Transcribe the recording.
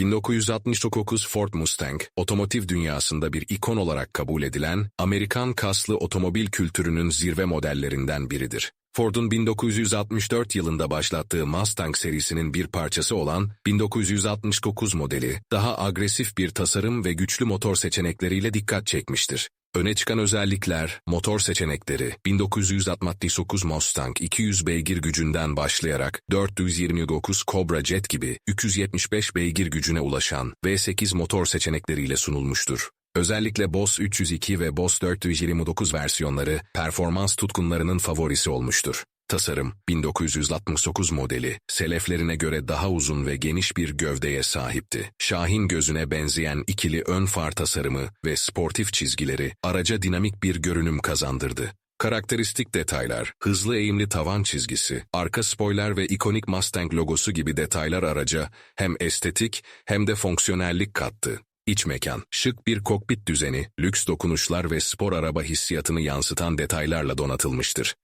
1969 Ford Mustang, otomotiv dünyasında bir ikon olarak kabul edilen, Amerikan kaslı otomobil kültürünün zirve modellerinden biridir. Ford'un 1964 yılında başlattığı Mustang serisinin bir parçası olan 1969 modeli, daha agresif bir tasarım ve güçlü motor seçenekleriyle dikkat çekmiştir. Öne çıkan özellikler, motor seçenekleri, 1969 Mustang 200 beygir gücünden başlayarak 429 Cobra Jet gibi 375 beygir gücüne ulaşan V8 motor seçenekleriyle sunulmuştur. Özellikle Boss 302 ve Boss 429 versiyonları performans tutkunlarının favorisi olmuştur. Tasarım, 1969 modeli, seleflerine göre daha uzun ve geniş bir gövdeye sahipti. Şahin gözüne benzeyen ikili ön far tasarımı ve sportif çizgileri araca dinamik bir görünüm kazandırdı. Karakteristik detaylar, hızlı eğimli tavan çizgisi, arka spoiler ve ikonik Mustang logosu gibi detaylar araca hem estetik hem de fonksiyonellik kattı. İç mekan, şık bir kokpit düzeni, lüks dokunuşlar ve spor araba hissiyatını yansıtan detaylarla donatılmıştır.